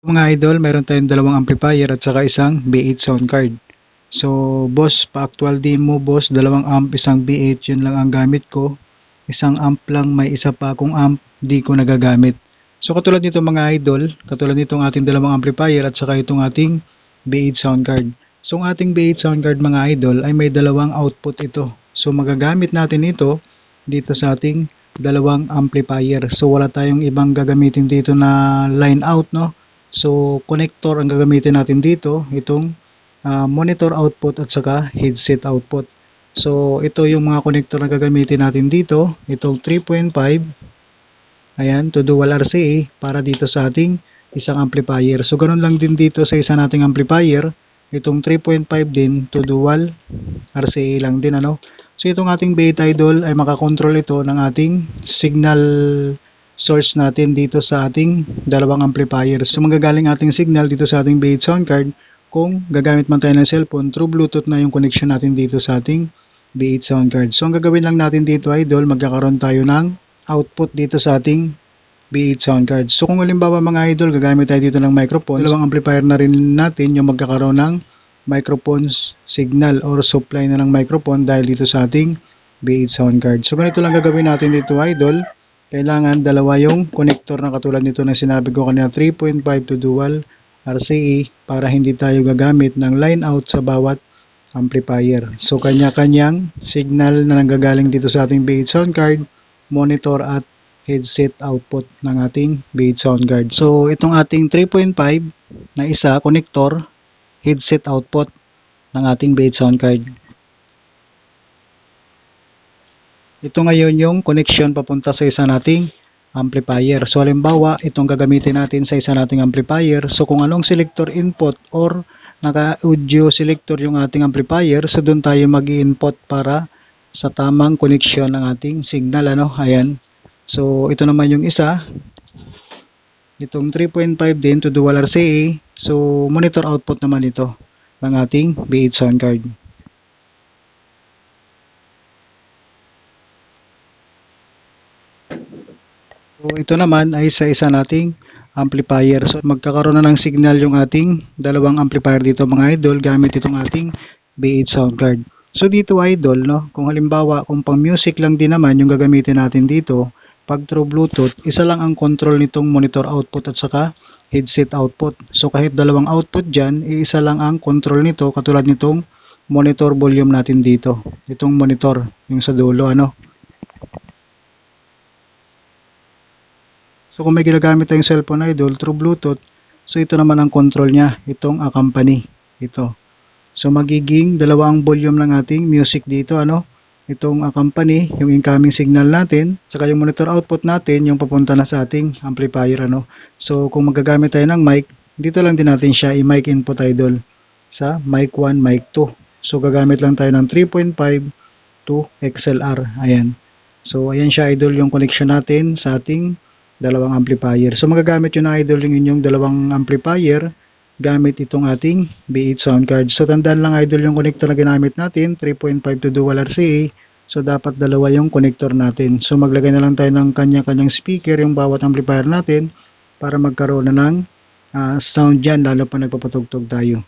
Mga idol, meron tayong dalawang amplifier at saka isang B8 sound card. So, boss, pa-actual demo boss, dalawang amp, isang B8, yun lang ang gamit ko. Isang amp lang, may isa pa akong amp, di ko nagagamit. So, katulad nito mga idol, katulad nitong ating dalawang amplifier at saka itong ating B8 sound card. So, ang ating B8 sound card mga idol ay may dalawang output ito. So, magagamit natin ito dito sa ating dalawang amplifier. So, wala tayong ibang gagamitin dito na line out, no? So, connector ang gagamitin natin dito, itong ah, monitor output at saka headset output. So, ito yung mga connector na gagamitin natin dito, itong 3.5, ayan, to dual RCA para dito sa ating isang amplifier. So, ganun lang din dito sa isa nating amplifier, itong 3.5 din to dual RCA lang din, ano. So, itong ating beta idol ay makakontrol ito ng ating signal source natin dito sa ating dalawang amplifier. So magagaling ating signal dito sa ating B8 sound card kung gagamit man tayo ng cellphone, through Bluetooth na yung connection natin dito sa ating B8 sound card. So ang gagawin lang natin dito idol, magkakaroon tayo ng output dito sa ating B8 sound card. So kung halimbawa mga idol, gagamit tayo dito ng microphone, dalawang amplifier na rin natin yung magkakaroon ng microphone signal or supply na ng microphone dahil dito sa ating B8 sound card. So ganito lang gagawin natin dito idol kailangan dalawa yung connector na katulad nito na sinabi ko kanina 3.5 to dual RCA para hindi tayo gagamit ng line out sa bawat amplifier. So kanya-kanyang signal na nanggagaling dito sa ating B8 sound card, monitor at headset output ng ating B8 sound card. So itong ating 3.5 na isa connector, headset output ng ating B8 sound card. Ito ngayon yung connection papunta sa isa nating amplifier. So halimbawa, itong gagamitin natin sa isa nating amplifier. So kung anong selector input or naka-audio selector yung ating amplifier, so doon tayo mag input para sa tamang connection ng ating signal. Ano? Ayan. So ito naman yung isa. Itong 3.5 din to dual RCA. So monitor output naman ito ng ating B8 sound card. So ito naman ay sa isa nating amplifier. So magkakaroon na ng signal yung ating dalawang amplifier dito mga idol gamit itong ating B8 sound card. So dito idol, no, kung halimbawa kung pang music lang din naman yung gagamitin natin dito, pag through Bluetooth, isa lang ang control nitong monitor output at saka headset output. So kahit dalawang output dyan, isa lang ang control nito katulad nitong monitor volume natin dito. Itong monitor, yung sa dulo, ano. So kung may ginagamit tayong cellphone idol through Bluetooth, so ito naman ang control niya, itong accompany, ito. So magiging dalawang volume ng ating music dito, ano? Itong accompany, yung incoming signal natin, saka yung monitor output natin, yung papunta na sa ating amplifier, ano? So kung magagamit tayo ng mic, dito lang din natin siya i-mic input idol sa mic 1, mic 2. So gagamit lang tayo ng 3.5 to XLR, ayan. So ayan siya idol yung connection natin sa ating dalawang amplifier. So magagamit yun idol yung inyong dalawang amplifier gamit itong ating B8 sound card. So tandaan lang idol yung connector na ginamit natin, 3.5 to dual RCA. So dapat dalawa yung connector natin. So maglagay na lang tayo ng kanya-kanyang speaker yung bawat amplifier natin para magkaroon na ng ah, sound dyan lalo pa nagpapatugtog tayo.